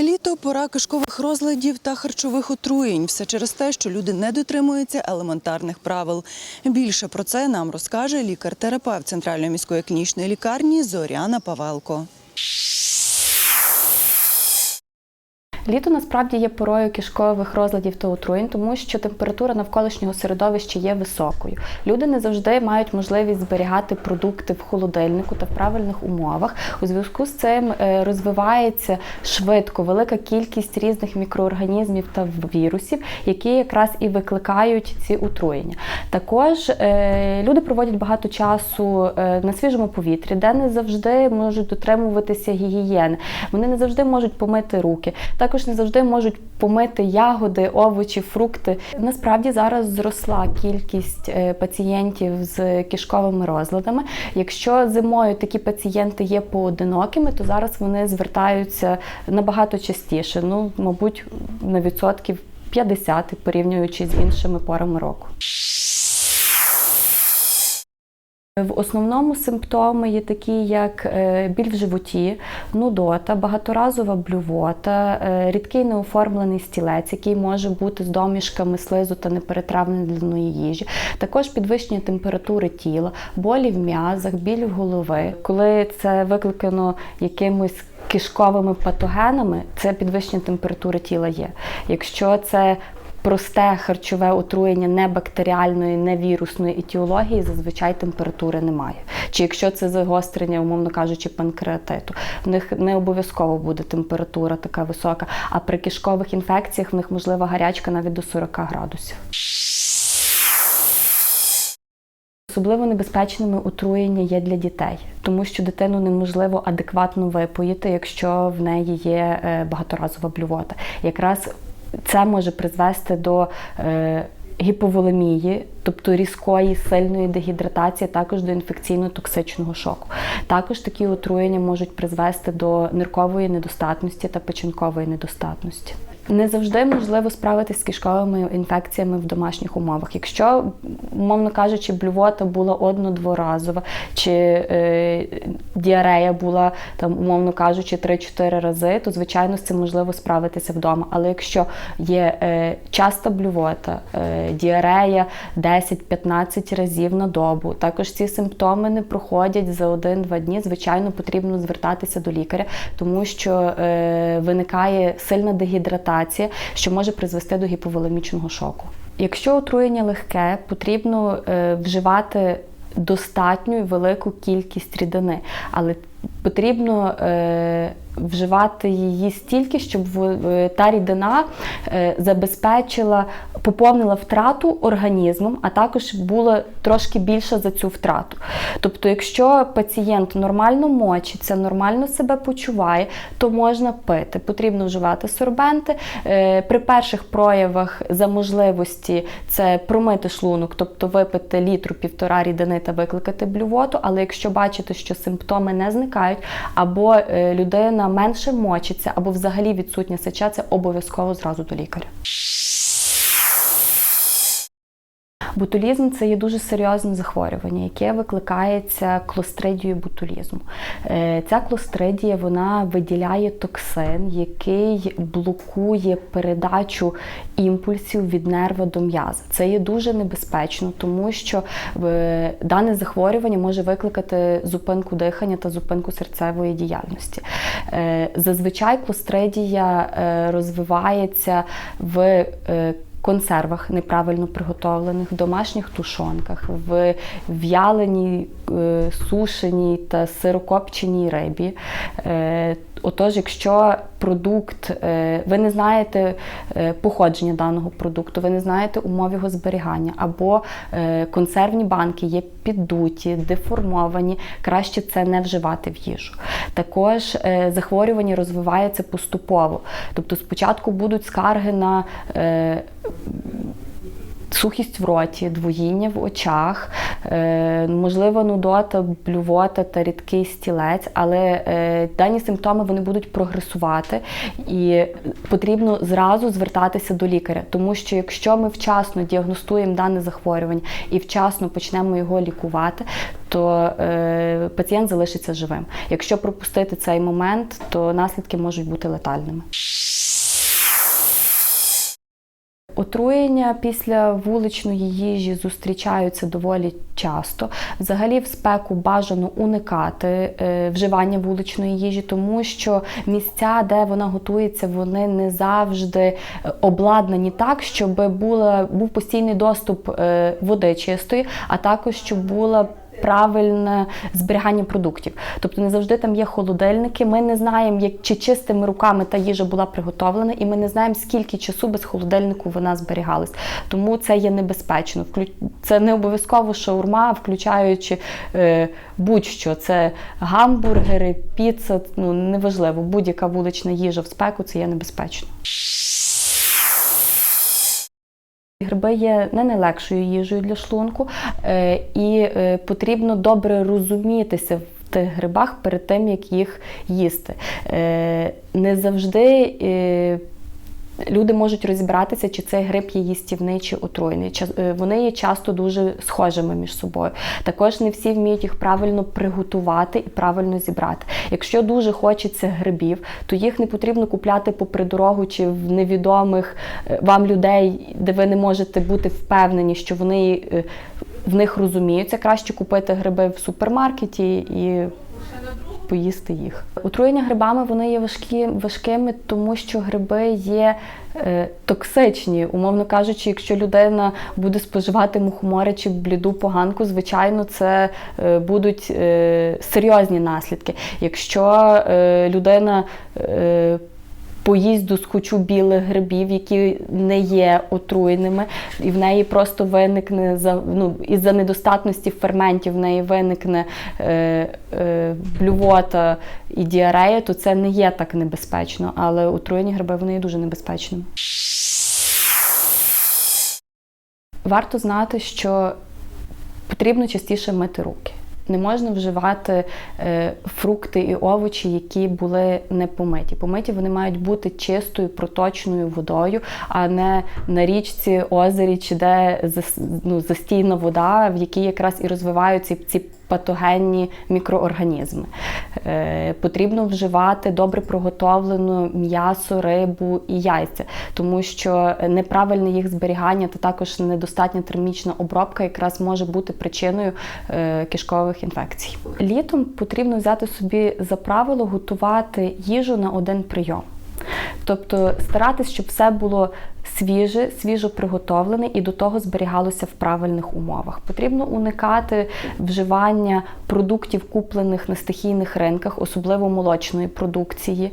Літо пора кишкових розладів та харчових отруєнь. Все через те, що люди не дотримуються елементарних правил. Більше про це нам розкаже лікар-терапевт Центральної міської клінічної лікарні Зоряна Павелко. Літо насправді є порою кишкових розладів та отруєнь, тому що температура навколишнього середовища є високою. Люди не завжди мають можливість зберігати продукти в холодильнику та в правильних умовах. У зв'язку з цим е, розвивається швидко велика кількість різних мікроорганізмів та вірусів, які якраз і викликають ці отруєння. Також е, люди проводять багато часу е, на свіжому повітрі, де не завжди можуть дотримуватися гігієни. Вони не завжди можуть помити руки. Також не завжди можуть помити ягоди, овочі, фрукти. Насправді зараз зросла кількість е, пацієнтів з кишковими розладами. Якщо зимою такі пацієнти є поодинокими, то зараз вони звертаються набагато частіше. Ну, мабуть, на відсотків 50, порівнюючи з іншими порами року. В основному симптоми є такі, як е, біль в животі, нудота, багаторазова блювота, е, рідкий неоформлений стілець, який може бути з домішками слизу та неперетравленої їжі. Також підвищення температури тіла, болі в м'язах, біль в голови. Коли це викликано якимось кишковими патогенами, це підвищення температури тіла є. Якщо це просте харчове отруєння не бактеріальної, не вірусної етіології, зазвичай температури немає. Чи якщо це загострення, умовно кажучи, панкреатиту, в них не обов'язково буде температура така висока, а при кишкових інфекціях в них можлива гарячка навіть до 40 градусів. Особливо небезпечними отруєння є для дітей, тому що дитину неможливо адекватно випоїти, якщо в неї є е, багаторазова блювота. Якраз це може призвести до е, гіповолемії, тобто різкої сильної дегідратації, також до інфекційно-токсичного шоку. Також такі отруєння можуть призвести до ниркової недостатності та печінкової недостатності. Не завжди можливо справитися з кишковими інфекціями в домашніх умовах. Якщо, умовно кажучи, блювота була одно-дворазова, чи е, діарея була там, умовно кажучи, 3-4 рази, то звичайно з цим можливо справитися вдома. Але якщо є е, часта блювота, е, діарея 10-15 разів на добу, також ці симптоми не проходять за 1-2 дні, звичайно, потрібно звертатися до лікаря, тому що е, виникає сильна дегідратація що може призвести до гіповолемічного шоку. Якщо отруєння легке, потрібно е, вживати достатню і велику кількість рідини, але потрібно е, вживати її стільки, щоб та рідина е, забезпечила, поповнила втрату організмом, а також була трошки більша за цю втрату. Тобто, якщо пацієнт нормально мочиться, нормально себе почуває, то можна пити. Потрібно вживати сорбенти. Е, при перших проявах за можливості це промити шлунок, тобто випити літру півтора рідини та викликати блювоту. Але якщо бачите, що симптоми не зникають, або е, людина менше мочиться, або взагалі відсутня сеча, це обов'язково зразу до лікаря. Ботулізм це є дуже серйозне захворювання, яке викликається клостридією ботулізму. Е, ця клостридія вона виділяє токсин, який блокує передачу імпульсів від нерва до м'яза. Це є дуже небезпечно, тому що е, дане захворювання може викликати зупинку дихання та зупинку серцевої діяльності. Е, зазвичай клостридія розвивається в консервах неправильно приготовлених, в домашніх тушонках, в в'яленій, е, сушеній та сирокопченій рибі. Е, отож, якщо продукт, е, ви не знаєте походження даного продукту, ви не знаєте умов його зберігання, або консервні банки є піддуті, деформовані, краще це не вживати в їжу. Також захворювання розвивається поступово. Тобто спочатку будуть скарги на сухість в роті, двоїння в очах, е, можливо, нудота, блювота та рідкий стілець, але е, дані симптоми вони будуть прогресувати і потрібно зразу звертатися до лікаря, тому що якщо ми вчасно діагностуємо дане захворювання і вчасно почнемо його лікувати, то е, пацієнт залишиться живим. Якщо пропустити цей момент, то наслідки можуть бути летальними. Отруєння після вуличної їжі зустрічаються доволі часто. Взагалі, в спеку бажано уникати е, вживання вуличної їжі, тому що місця, де вона готується, вони не завжди е, обладнані так, щоб була, був постійний доступ е, води чистої, а також щоб була правильне зберігання продуктів. Тобто не завжди там є холодильники. Ми не знаємо, як чи чистими руками та їжа була приготовлена, і ми не знаємо, скільки часу без холодильнику вона зберігалась. Тому це є небезпечно. Це не обов'язково шаурма, включаючи е, будь-що. Це гамбургери, піца, ну неважливо, будь-яка вулична їжа в спеку це є небезпечно. Гриби є не найлегшою їжею для шлунку, е, і е, потрібно добре розумітися в тих грибах перед тим, як їх їсти. Е, Не завжди люди можуть розібратися, чи цей гриб є їстівний чи отруйний. Е, Вони є часто дуже схожими між собою. Також не всі вміють їх правильно приготувати і правильно зібрати. Якщо дуже хочеться грибів, то їх не потрібно купляти попри дорогу чи в невідомих е, вам людей, де ви не можете бути впевнені, що вони е, в них розуміються. Краще купити гриби в супермаркеті і поїсти їх. Отруєння грибами вони є важкі, важкими, тому що гриби є е, токсичні. Умовно кажучи, якщо людина буде споживати мухомори чи бліду поганку, звичайно, це е, будуть е, серйозні наслідки. Якщо е, людина е, поїсть до скучу білих грибів, які не є отруєними, і в неї просто виникне за ну із-за недостатності ферментів, в неї виникне е, е, блювота і діарея, то це не є так небезпечно, але отруєні гриби вони є дуже небезпечними. Варто знати, що потрібно частіше мити руки. Не можна вживати е, фрукти і овочі, які були не помиті. Помиті вони мають бути чистою проточною водою, а не на річці, озері чи де ну, застійна вода, в якій якраз і розвиваються ці патогенні мікроорганізми. Е, потрібно вживати добре приготовлене м'ясо, рибу і яйця, тому що неправильне їх зберігання та також недостатня термічна обробка якраз може бути причиною е, кишкових інфекцій. Літом потрібно взяти собі за правило готувати їжу на один прийом. Тобто старатись, щоб все було свіже, свіжо приготовлене і до того зберігалося в правильних умовах. Потрібно уникати вживання продуктів, куплених на стихійних ринках, особливо молочної продукції.